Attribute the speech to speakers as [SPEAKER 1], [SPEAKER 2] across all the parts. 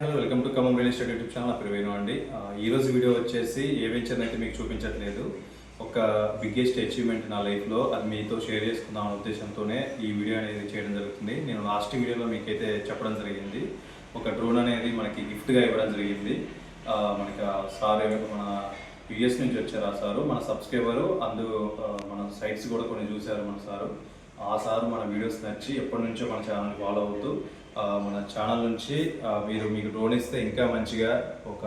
[SPEAKER 1] Hello welcome to Khammam real estate YouTube channel పేరు వేణు అండి. ఈరోజు ఈ రోజు వీడియో వచ్చేసి ఏ వెంచర్ అయితే మీకు చూపించట్లేదు ఒక బిగ్గెస్ట్ అచీవ్మెంట్ నా లైఫ్లో అది మీతో షేర్ చేసుకుందాం అనే ఉద్దేశంతోనే ఈ వీడియో అనేది చేయడం జరుగుతుంది. నేను లాస్ట్ వీడియోలో మీకైతే చెప్పడం జరిగింది. ఒక డ్రోన్ అనేది మనకి గిఫ్ట్గా ఇవ్వడం జరిగింది. మనకి సార్ మన యుఎస్ నుంచి వచ్చారు ఆ సారు మన సబ్స్క్రైబరు అందు మన సైట్స్ కూడా కొన్ని చూశారు మన సారు. ఆ సార్ మన వీడియోస్ నచ్చి ఎప్పటి నుంచో మన ఛానల్ ఫాలో అవుతూ మన ఛానల్ నుంచి మీరు మీకు డ్రోన్ ఇస్తే ఇంకా మంచిగా ఒక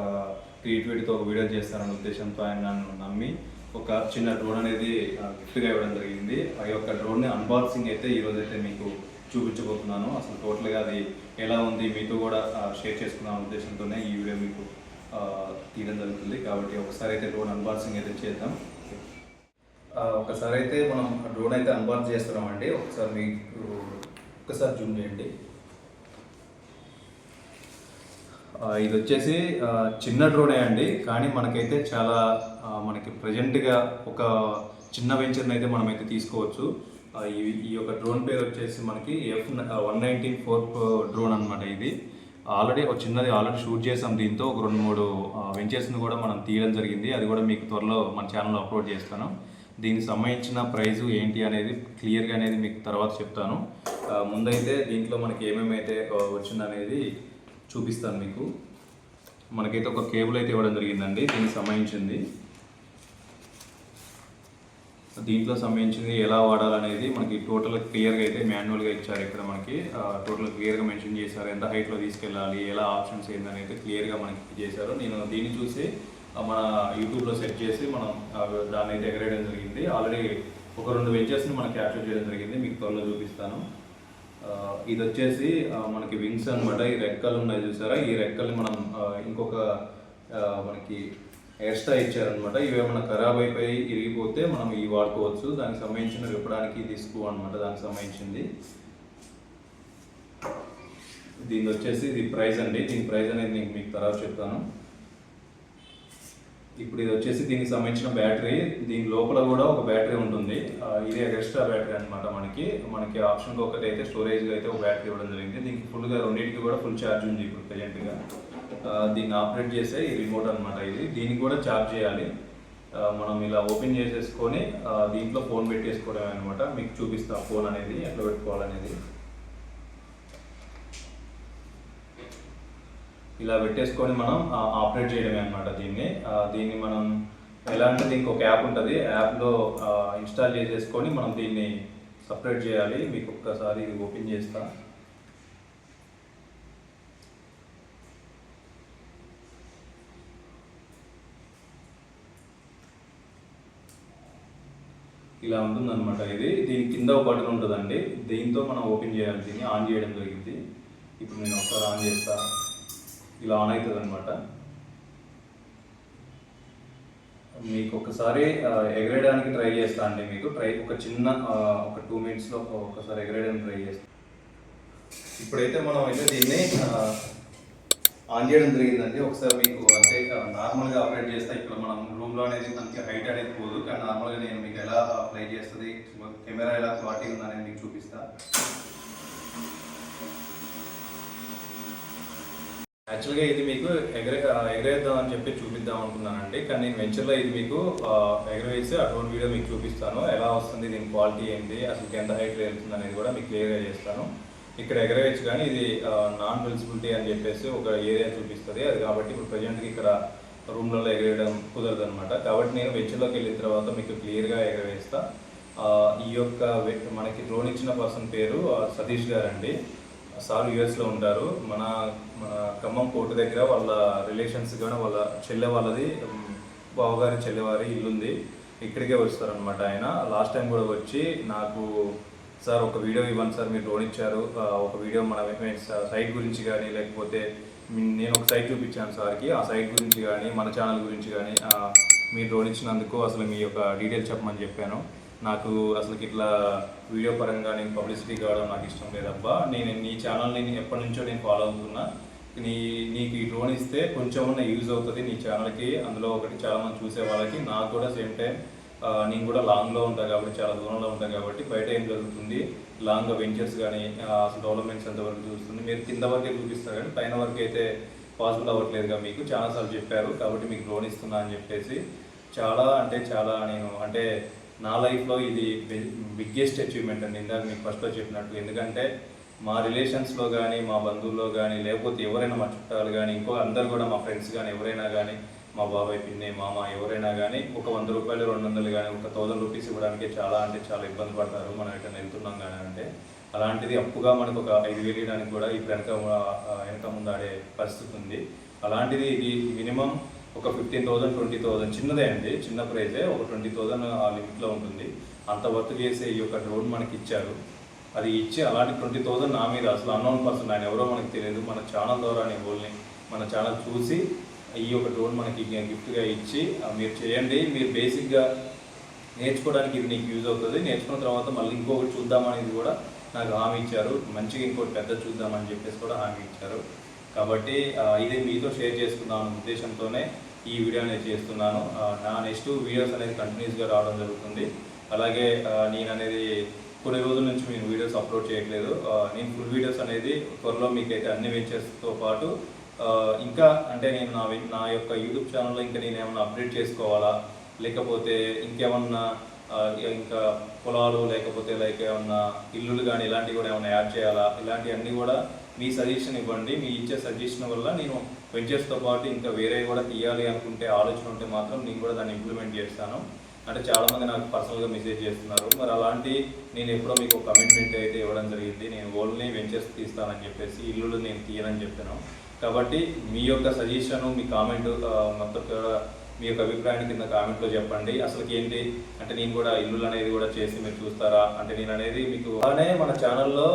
[SPEAKER 1] క్రియేటివిటీతో ఒక వీడియో చేస్తారనే ఉద్దేశంతో ఆయన నన్ను నమ్మి ఒక చిన్న డ్రోన్ అనేది గిఫ్ట్గా ఇవ్వడం జరిగింది. ఆ యొక్క డ్రోన్ని అన్బాక్సింగ్ అయితే ఈరోజు అయితే మీకు చూపించబోతున్నాను. అసలు టోటల్గా అది ఎలా ఉంది మీతో కూడా షేర్ చేసుకున్న ఉద్దేశంతోనే ఈ వీడియో మీకు తీయడం జరుగుతుంది. కాబట్టి ఒకసారి అయితే డ్రోన్ అన్బాక్సింగ్ అయితే చేద్దాం. ఒకసారి అయితే మనం డ్రోన్ అయితే అన్బాక్స్ చేస్తున్నామండి. ఒకసారి మీకు ఒకసారి జూమ్ చేయండి. ఇది వచ్చేసి చిన్న డ్రోనే అండి. కానీ మనకైతే చాలా మనకి ప్రజెంట్గా ఒక చిన్న వెంచర్ని అయితే మనమైతే తీసుకోవచ్చు. ఈ ఈ యొక్క డ్రోన్ పేరు వచ్చేసి మనకి F one nineteen four drone అనమాట ఇది. ఆల్రెడీ ఒక చిన్నది ఆల్రెడీ షూట్ చేసాం దీంతో. ఒక రెండు మూడు వెంచర్స్ని కూడా మనం తీయడం జరిగింది. అది కూడా మీకు త్వరలో మన ఛానల్లో అప్లోడ్ చేస్తాను. దీనికి సంబంధించిన ప్రైజు ఏంటి అనేది క్లియర్గా అనేది మీకు తర్వాత చెప్తాను. ముందైతే దీంట్లో మనకి ఏమేమి అయితే వచ్చిందనేది చూపిస్తాను మీకు. మనకైతే ఒక కేబుల్ అయితే ఇవ్వడం జరిగిందండి దీనికి సంబంధించింది. దీంట్లో సంబంధించింది ఎలా వాడాలనేది మనకి టోటల్ క్లియర్గా అయితే మాన్యువల్గా ఇచ్చారు ఇక్కడ మనకి. టోటల్ క్లియర్గా మెన్షన్ చేశారు ఎంత హైట్లో తీసుకెళ్ళాలి ఎలా ఆప్షన్స్ ఏందని అయితే క్లియర్గా మనకి చేశారు. నేను దీన్ని చూసి మన యూట్యూబ్లో సెట్ చేసి మనం దాన్ని అయితే ఎగరేయడం జరిగింది. ఆల్రెడీ ఒక రెండు వెంచర్స్ని మనం క్యాప్చర్ చేయడం జరిగింది. మీకు త్వరలో చూపిస్తాను. ఇది వచ్చేసి మనకి వింగ్స్ అనమాట ఈ రెక్కలు ఉన్నాయి చూసారా? ఈ రెక్కల్ని మనం ఇంకొక మనకి ఎక్స్ట్రా ఇచ్చారనమాట ఇవి ఏమైనా ఖరాబ్ అయిపోయి ఇరిగిపోతే మనం ఇవి వాడుకోవచ్చు. దానికి సంబంధించిన విప్పడానికి తీసుకు అనమాట దానికి సంబంధించింది. దీని వచ్చేసి ఇది ప్రైస్ అండి. దీని ప్రైస్ అనేది నేను మీకు తర్వాత చెప్తాను. ఇప్పుడు ఇది వచ్చేసి దీనికి సంబంధించిన బ్యాటరీ. దీని లోపల కూడా ఒక బ్యాటరీ ఉంటుంది. ఆ, ఇది ఎక్స్ట్రా బ్యాటరీ అన్నమాట మనకి. మనకి ఆప్షన్ ఒకటి అయితే స్టోరేజ్ అయితే ఒక బ్యాటరీ ఇవ్వడం జరిగింది. దీనికి ఫుల్గా రెండింటికి కూడా ఫుల్ ఛార్జ్ ఉంది ఇప్పుడు ప్రజెంట్గా దీన్ని ఆపరేట్ చేసే ఈ రిమోట్ అనమాట ఇది. దీనికి కూడా ఛార్జ్ చేయాలి. మనం ఇలా ఓపెన్ చేసేసుకొని దీంట్లో ఫోన్ పెట్టేసుకోవడం అనమాట మీకు చూపిస్తాం ఫోన్ అనేది ఎట్లా పెట్టుకోవాలనేది. ఇలా పెట్టేసుకొని మనం ఆపరేట్ చేయడమే అనమాట దీన్ని. దీన్ని మనం ఎలా అంటే దీనికి ఒక యాప్ ఉంటుంది. యాప్లో ఇన్స్టాల్ చేసేసుకొని మనం దీన్ని సపరేట్ చేయాలి. మీకు ఒక్కసారి ఇది ఓపెన్ చేస్తా. ఇలా ఉంటుందన్నమాట ఇది. దీని కింద ఒక బటన్ ఉంటుందండి. దీంతో మనం ఓపెన్ చేయాలి. దీన్ని ఆన్ చేయడం జరిగింది. ఇప్పుడు నేను ఒకసారి ఆన్ చేస్తాను ఇలా ఆన్ అవుతుంది అనమాట మీకు ఒకసారి ఎగరేయడానికి ట్రై చేస్తా అండి మీకు. ట్రై ఒక చిన్న ఒక టూ మినిట్స్లో ఒకసారి ఎగరేయడానికి ట్రై చేస్తా. ఇప్పుడైతే మనం అయితే దీన్ని ఆన్ చేయడం జరిగిందండి. ఒకసారి మీకు అంటే నార్మల్గా ఆపరేట్ చేస్తే ఇక్కడ మనం రూమ్లో అనేది మనకి హైట్ అనేది పోదు. కానీ నార్మల్గా నేను మీకు ఎలా అప్లై చేస్తుంది కెమెరా ఎలా క్వాలిటీ ఉందనేది మీకు చూపిస్తాను యాక్చువల్గా ఇది మీకు ఎగరే ఎగరేద్దాం అని చెప్పి చూపిద్దాం అనుకున్నానండి. కానీ నేను వెంచర్లో ఇది మీకు ఎగరవేసి అటువంటి వీడియో మీకు చూపిస్తాను. ఎలా వస్తుంది దీని క్వాలిటీ ఏంటి అసలు ఎంత హైట్ వెళ్తుంది అనేది కూడా మీకు క్లియర్గా చేస్తాను. ఇక్కడ ఎగరవేయచ్చు కానీ ఇది నాన్ విజిబిలిటీ అని చెప్పేసి ఒక ఏరియా చూపిస్తుంది. అది కాబట్టి ఇప్పుడు ప్రజెంట్కి ఇక్కడ రూమ్లలో ఎగరేయడం కుదరదు అనమాట కాబట్టి నేను వెంచర్లోకి వెళ్ళిన తర్వాత మీకు క్లియర్గా ఎగరవేస్తా. ఈ యొక్క మనకి డ్రోన్ ఇచ్చిన పర్సన్ పేరు సతీష్ గారు అండి సార్ యుఎస్లో ఉంటారు. మన మన ఖమ్మం కోర్టు దగ్గర వాళ్ళ రిలేషన్స్ కానీ వాళ్ళ చెల్లె వాళ్ళది బావగారి చెల్లెవారి ఇల్లుంది. ఇక్కడికే వస్తారనమాట ఆయన. లాస్ట్ టైం కూడా వచ్చి నాకు సార్ ఒక వీడియో ఇవ్వండి సార్ మీరు డ్రోన్ ఇచ్చారు. ఒక వీడియో మన సైట్ గురించి కానీ లేకపోతే నేను ఒక సైట్ చూపించాను సార్కి. ఆ సైట్ గురించి కానీ మన ఛానల్ గురించి కానీ మీరు డ్రోన్ ఇచ్చినందుకు అసలు మీ యొక్క డీటెయిల్స్ చెప్పమని చెప్పాను. నాకు అసలు ఇట్లా వీడియో పరంగా నేను పబ్లిసిటీ కావడం నాకు ఇష్టం లేదబ్బా. నేను నీ ఛానల్ని నేను ఎప్పటి నుంచో నేను ఫాలో అవుతున్నా. నీ నీకు ఈ డ్రోన్ ఇస్తే కొంచెం ఉన్న యూజ్ అవుతుంది నీ ఛానల్కి అందులో ఒకటి చాలామంది చూసే వాళ్ళకి. నాకు కూడా సేమ్ టైం నేను కూడా లాంగ్లో ఉంటాను కాబట్టి చాలా దూరంలో ఉంటాను కాబట్టి బయట ఏం జరుగుతుంది? లాంగ్ వెంచర్స్ కానీ అసలు డెవలప్మెంట్స్ ఎంతవరకు చూస్తుంది? మీరు కింద వరకే చూపిస్తారు కానీ పైన వరకు అయితే పాసిబుల్ అవ్వట్లేదుగా మీకు. చాలాసార్లు చెప్పారు కాబట్టి మీకు డ్రోన్ ఇస్తున్నా అని చెప్పేసి. చాలా అంటే చాలా నేను అంటే నా లైఫ్లో ఇది బిగ్గెస్ట్ అచీవ్మెంట్ అండి. ఇందాక మీకు ఫస్ట్లో చెప్పినట్టు ఎందుకంటే మా రిలేషన్స్లో కానీ మా బంధువుల్లో కానీ లేకపోతే ఎవరైనా మా చుట్టాలు కానీ ఇంకో అందరు కూడా మా ఫ్రెండ్స్ కానీ ఎవరైనా కానీ మా బాబాయ్ పిన్ని మామ ఎవరైనా కానీ ఒక వంద రూపాయలు రెండు వందలు కానీ ఒక థౌసండ్ రూపీస్ ఇవ్వడానికి చాలా అంటే చాలా ఇబ్బంది పడతారు. మనం ఎక్కడ వెళ్తున్నాం కానీ అంటే అలాంటిది అప్పుగా మనకు ఒక ఐదు వేలు ఇవ్వడానికి కూడా ఇప్పుడు వెనక వెనక ముందాడే పరిస్థితి ఉంది. అలాంటిది ఇది మినిమం ఒక ఫిఫ్టీన్ థౌసండ్ ట్వంటీ థౌసండ్ చిన్నదే అండి. చిన్న ప్రైజే ఒక ట్వంటీ థౌసండ్ ఆ లిమిట్లో ఉంటుంది. అంత వర్త్ చేసే ఈ యొక్క డ్రోన్ మనకి ఇచ్చారు. అది ఇచ్చి అలాంటి ట్వంటీ థౌసండ్ నా మీద అసలు అన్నోన్ పర్సన్ ఆయన ఎవరో మనకు తెలియదు. మన ఛానల్ ద్వారా వాళ్ళని మన ఛానల్ చూసి ఈ యొక్క డ్రోన్ మనకి గిఫ్ట్గా ఇచ్చి మీరు చేయండి. మీరు బేసిక్గా నేర్చుకోవడానికి ఇది నీకు యూజ్ అవుతుంది. నేర్చుకున్న తర్వాత మళ్ళీ ఇంకొకటి చూద్దామనేది కూడా నాకు హామీ ఇచ్చారు. మంచిగా ఇంకోటి పెద్ద చూద్దామని చెప్పేసి కూడా హామీ ఇచ్చారు. కాబట్టి ఇది మీతో షేర్ చేసుకుందాం అనే ఉద్దేశంతోనే ఈ వీడియో అనేది చేస్తున్నాను. నా నెక్స్ట్ వీడియోస్ అనేది కంటిన్యూస్గా రావడం జరుగుతుంది. అలాగే నేను అనేది కొన్ని రోజుల నుంచి నేను వీడియోస్ అప్లోడ్ చేయట్లేదు. నేను ఫుల్ వీడియోస్ అనేది త్వరలో మీకైతే అన్ని వెంచర్స్తో పాటు ఇంకా అంటే నేను నా నా యొక్క యూట్యూబ్ ఛానల్లో ఇంకా నేను ఏమైనా అప్డేట్ చేసుకోవాలా? లేకపోతే ఇంకేమన్నా ఇంకా పొలాలు లేకపోతే లైక్ ఏమన్నా ఇల్లులు కానీ ఇలాంటివి కూడా ఏమైనా యాడ్ చేయాలా? ఇలాంటివన్నీ కూడా మీ సజెషన్ ఇవ్వండి. మీ ఇచ్చే సజెషన్ వల్ల నేను వెంచర్స్తో పాటు ఇంకా వేరే కూడా తీయాలి అనుకుంటే ఆలోచన ఉంటే మాత్రం నేను కూడా దాన్ని ఇంప్లిమెంట్ చేస్తాను. అంటే చాలామంది నాకు పర్సనల్గా మెసేజ్ చేస్తున్నారు. మరి అలాంటి నేను ఎప్పుడో మీకు ఒక కమిట్మెంట్ అయితే ఇవ్వడం జరిగింది. నేను ఓన్లీ వెంచర్స్ తీస్తానని చెప్పేసి ఇల్లులు నేను తీయనని చెప్పాను. కాబట్టి మీ యొక్క సజెషను మీ కామెంట్ మొత్తం కూడా మీ యొక్క అభిప్రాయాన్ని కింద కామెంట్లో చెప్పండి. అసలు ఏంటి? అంటే నేను కూడా ఇల్లులు అనేది కూడా చేసి మీరు చూస్తారా? అంటే నేను అనేది మీకు అలానే మన ఛానల్లో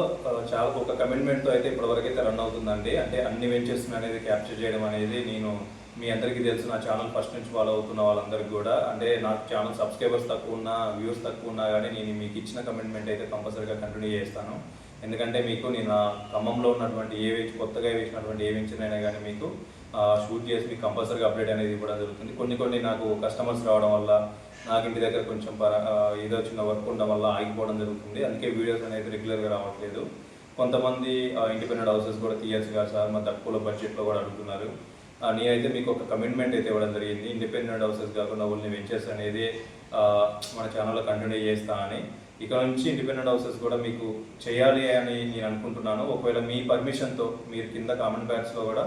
[SPEAKER 1] చాలా ఒక కమిట్మెంట్తో అయితే ఇప్పటివరకు అయితే రన్ అవుతుందండి. అంటే అన్ని వెంచర్స్ అనేది క్యాప్చర్ చేయడం అనేది నేను మీ అందరికీ తెలుసు నా ఛానల్ ఫస్ట్ నుంచి ఫాలో అవుతున్న వాళ్ళందరికీ కూడా. అంటే నాకు ఛానల్ సబ్స్క్రైబర్స్ తక్కువ ఉన్నా వ్యూస్ తక్కువ ఉన్నా కానీ నేను మీకు ఇచ్చిన కమిట్మెంట్ అయితే కంపల్సరీగా కంటిన్యూ చేస్తాను. ఎందుకంటే మీకు నేను ఖమ్మంలో ఉన్నటువంటి ఏ వెంచ్ కొత్తగా వేసినటువంటి ఏ అయినా కానీ మీకు షూట్ చేసి మీకు కంపల్సరీగా అప్డేట్ అనేది ఇవ్వడం జరుగుతుంది. కొన్ని కొన్ని నాకు కస్టమర్స్ రావడం వల్ల నాకు ఇంటి దగ్గర కొంచెం పర ఏదో చిన్న వర్క్ ఉండడం వల్ల ఆగిపోవడం జరుగుతుంది. అందుకే వీడియోస్ అనేది రెగ్యులర్గా రావట్లేదు. కొంతమంది ఇండిపెండెంట్ హౌసెస్ కూడా తీయచ్చు కదా సార్ మా తక్కువ బడ్జెట్లో కూడా అడుగుతున్నారు. నేనైతే మీకు ఒక కమిట్మెంట్ అయితే ఇవ్వడం జరిగింది. ఇండిపెండెంట్ హౌసెస్ కాకుండా ఓన్లీ వెంచర్స్ అనేది మన ఛానల్లో కంటిన్యూ చేస్తా అని. ఇక నుంచి ఇండిపెండెంట్ హౌసెస్ కూడా మీకు చేయాలి అని నేను అనుకుంటున్నాను. ఒకవేళ మీ పర్మిషన్తో మీరు కింద కామెంట్ బ్యాగ్స్లో కూడా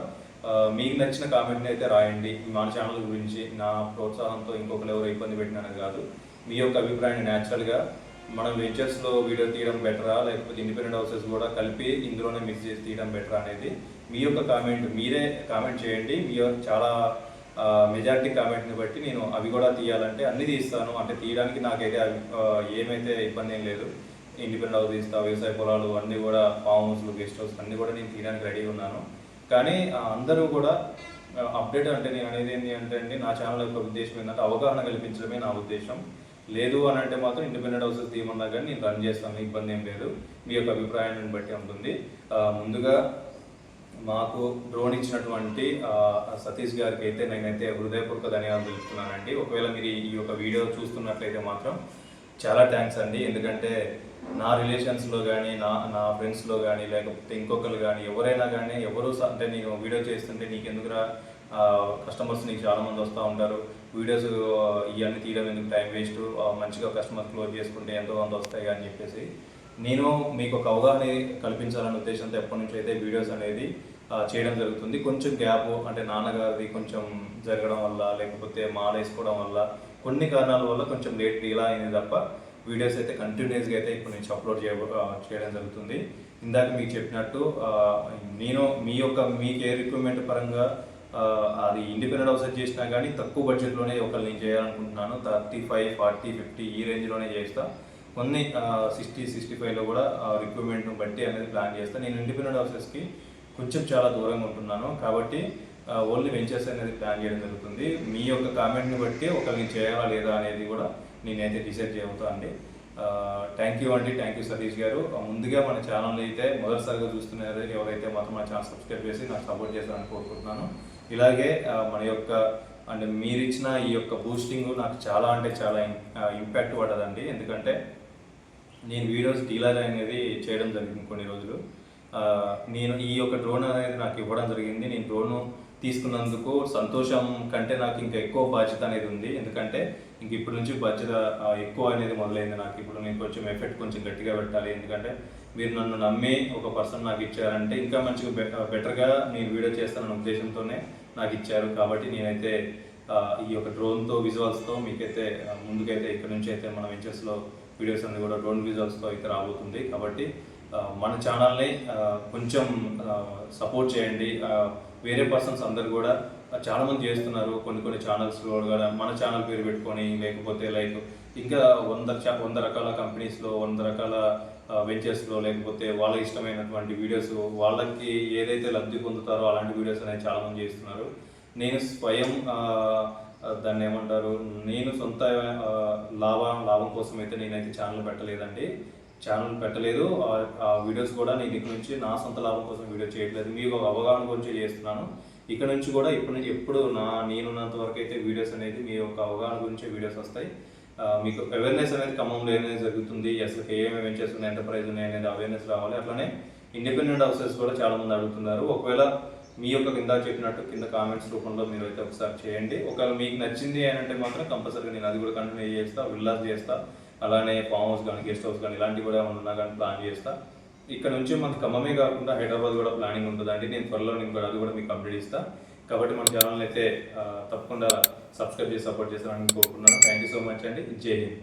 [SPEAKER 1] మీకు నచ్చిన కామెంట్ని అయితే రాయండి. మా ఛానల్ గురించి నా ప్రోత్సాహంతో ఇంకొకరు ఎవరు ఇబ్బంది పెట్టినది కాదు. మీ యొక్క అభిప్రాయాన్ని న్యాచురల్గా మనం వెంచర్స్లో వీడియో తీయడం బెటరా? లేకపోతే ఇండిపెండెంట్ హౌసెస్ కూడా కలిపి ఇందులోనే మిక్స్ చేసి తీయడం బెటరా అనేది మీ యొక్క కామెంట్ మీరే కామెంట్ చేయండి. మీ యొక్క చాలా మెజారిటీ కామెంట్ని బట్టి నేను అవి కూడా తీయాలంటే అన్ని తీస్తాను. అంటే తీయడానికి నాకైతే ఏమైతే ఇబ్బంది ఏం లేదు. ఇండిపెండెంట్ హౌస్ తీస్తా వ్యవసాయ పొలాలు అన్నీ కూడా ఫామ్ హౌస్లు గెస్ట్ హౌస్ అన్నీ కూడా నేను తీయడానికి రెడీగా ఉన్నాను. కానీ అందరూ కూడా అప్డేట్ అంటే నేను అనేది ఏంటి అంటే అండి నా ఛానల్ యొక్క ఉద్దేశం ఏంటంటే అవగాహన కల్పించడమే నా ఉద్దేశం. లేదు అని అంటే మాత్రం ఇండిపెండెంట్ హౌసెస్ తీయమన్నా కానీ నేను రన్ చేస్తాను ఇబ్బంది ఏం లేదు. మీ యొక్క అభిప్రాయాన్ని బట్టి ఉంటుంది. ముందుగా మాకు డ్రోన్ ఇచ్చినటువంటి సతీష్ గారికి అయితే నేనైతే హృదయపూర్వక ధన్యవాదాలు తెలుపుతున్నానండి. ఒకవేళ మీరు ఈ యొక్క వీడియో చూస్తున్నట్లయితే మాత్రం చాలా థ్యాంక్స్ అండి. ఎందుకంటే నా రిలేషన్స్లో కానీ నా నా ఫ్రెండ్స్లో కానీ లేకపోతే ఇంకొకరు కానీ ఎవరైనా కానీ ఎవరు అంటే నేను వీడియో చేస్తుంటే నీకు ఎందుకురా కస్టమర్స్ నీకు చాలా మంది వస్తూ ఉంటారు. వీడియోస్ ఇవన్నీ తీయడం ఎందుకు టైం వేస్ట్? మంచిగా కస్టమర్ క్లోజ్ చేసుకుంటే ఎంతోమంది వస్తాయి అని చెప్పేసి. నేను మీకు ఒక అవగాహన కల్పించాలనే ఉద్దేశంతో ఎప్పటి నుంచి అయితే వీడియోస్ అనేది చేయడం జరుగుతుంది. కొంచెం గ్యాప్ అంటే నాన్నగారిది కొంచెం జరగడం వల్ల లేకపోతే మాల వేసుకోవడం వల్ల కొన్ని కారణాల వల్ల కొంచెం లేట్ ఇలా అయింది తప్ప వీడియోస్ అయితే కంటిన్యూస్గా అయితే ఇప్పుడు నుంచి అప్లోడ్ చేయ చేయడం జరుగుతుంది. ఇందాక మీకు చెప్పినట్టు నేను మీ యొక్క మీ ఏ రిక్రూట్మెంట్ పరంగా అది ఇండిపెండెంట్ హౌసెస్ చేసినా కానీ తక్కువ బడ్జెట్లోనే ఒకళ్ళు నేను చేయాలనుకుంటున్నాను. థర్టీ ఫైవ్ ఫార్టీ ఫిఫ్టీ ఈ రేంజ్లోనే చేస్తా. కొన్ని సిక్స్టీ సిక్స్టీ ఫైవ్లో కూడా రిక్రూట్మెంట్ను బట్టి అనేది ప్లాన్ చేస్తాను నేను ఇండిపెండెంట్ హౌసెస్కి కొంచెం చాలా దూరంగా ఉంటున్నాను. కాబట్టి ఓన్లీ వెంచర్స్ అనేది ప్లాన్ చేయడం జరుగుతుంది. మీ యొక్క కామెంట్ని బట్టి ఒకరిని చేయాలా లేదా అనేది కూడా నేనైతే డిసైడ్ చేయవుతా థ్యాంక్ యూ అండి. Thank you Satish garu. ముందుగా మన ఛానల్ అయితే మొదటిసారిగా చూస్తున్నారు ఎవరైతే మాత్రం మన ఛానల్ సబ్స్క్రైబ్ చేసి నాకు సపోర్ట్ చేస్తారని కోరుకుంటున్నాను. ఇలాగే మన యొక్క అంటే మీరిచ్చిన ఈ యొక్క బూస్టింగ్ నాకు చాలా అంటే చాలా ఇంపాక్ట్ పడదండి ఎందుకంటే నేను వీడియోస్ డీలర్ అనేది చేయడం జరిగింది కొన్ని రోజులు. నేను ఈ యొక్క డ్రోన్ అనేది నాకు ఇవ్వడం జరిగింది. నేను డ్రోన్ తీసుకున్నందుకు సంతోషం కంటే నాకు ఇంకా ఎక్కువ బాధ్యత అనేది ఉంది. ఎందుకంటే ఇంక ఇప్పటి నుంచి బాధ్యత ఎక్కువ అనేది మొదలైంది నాకు. ఇప్పుడు నేను కొంచెం ఎఫెక్ట్ కొంచెం గట్టిగా పెట్టాలి. ఎందుకంటే మీరు నన్ను నమ్మి ఒక పర్సన్ నాకు ఇచ్చారంటే ఇంకా మంచిగా బెటర్గా నేను వీడియో చేస్తానన్న ఉద్దేశంతోనే నాకు ఇచ్చారు. కాబట్టి నేనైతే ఈ యొక్క డ్రోన్తో విజువల్స్తో మీకైతే ముందుకైతే ఇక్కడ నుంచి అయితే మన వెంచర్స్లో వీడియోస్ అన్ని కూడా డ్రోన్ విజువల్స్తో అయితే రాబోతుంది. కాబట్టి మన ఛానల్ని కొంచెం సపోర్ట్ చేయండి. వేరే పర్సన్స్ అందరు కూడా చాలామంది చాలా మంది చేస్తున్నారు. కొన్ని కొన్ని ఛానల్స్లో కూడా మన ఛానల్ పేరు పెట్టుకొని లేకపోతే లైక్ ఇంకా వంద చా- వంద రకాల కంపెనీస్లో వంద రకాల వెంచర్స్లో లేకపోతే వాళ్ళకి ఇష్టమైనటువంటి వీడియోస్ వాళ్ళకి ఏదైతే లబ్ధి పొందుతారో అలాంటి వీడియోస్ అనేది చాలామంది చేస్తున్నారు. నేను స్వయం దాన్ని ఏమంటారు నేను సొంత లాభం లాభం కోసం అయితే నేనైతే ఛానల్ పెట్టలేదండి. ఛానల్ పెట్టలేదు. ఆ- వీడియోస్ కూడా నేను ఇక్కడ నుంచి నా సొంత లాభం కోసం వీడియో చేయట్లేదు. మీకు ఒక అవగాహన గురించి చేస్తున్నాను. ఇక్కడ నుంచి కూడా ఇప్పటి నుంచి ఎప్పుడు నా నేనున్నంత వరకు అయితే వీడియోస్ అనేది మీ యొక్క అవగాహన గురించి వీడియోస్ వస్తాయి. మీకు అవేర్నెస్ అనేది ఖమ్మంలో ఏమైనా జరుగుతుంది. అసలు ఏమేమి వెంచర్స్ ఉన్నాయి ఎంటర్ప్రైజ్ ఉన్నాయి అనేది అవేర్నెస్ రావాలి. అట్లనే ఇండిపెండెంట్ హౌసెస్ కూడా చాలా మంది అడుగుతున్నారు. ఒకవేళ మీ యొక్క కింద చెప్పినట్టు కింద కామెంట్స్ రూపంలో మీరు అయితే ఒకసారి చేయండి. ఒకవేళ మీకు నచ్చింది అని అంటే మాత్రం కంపల్సరీగా నేను అది కూడా కంటిన్యూ చేస్తా విల్లాస్ చేస్తా. అలానే ఫామ్ హౌస్ కానీ గెస్ట్ హౌస్ కానీ ఇలాంటివి కూడా ఏమన్నా ఉన్నా కానీ ప్లాన్ చేస్తా. ఇక్కడ నుంచి మన ఖమ్మమే కాకుండా హైదరాబాద్ కూడా ప్లానింగ్ ఉంటుందండి. నేను త్వరలో నేను కూడా అది కూడా మీకు అప్డేట్ ఇస్తాను కాబట్టి మన ఛానల్ అయితే తప్పకుండా సబ్స్క్రైబ్ చేసి సపోర్ట్ చేస్తారని కోరుకుంటున్నాను. థ్యాంక్ యూ సో మచ్ అండి. జై హింద్.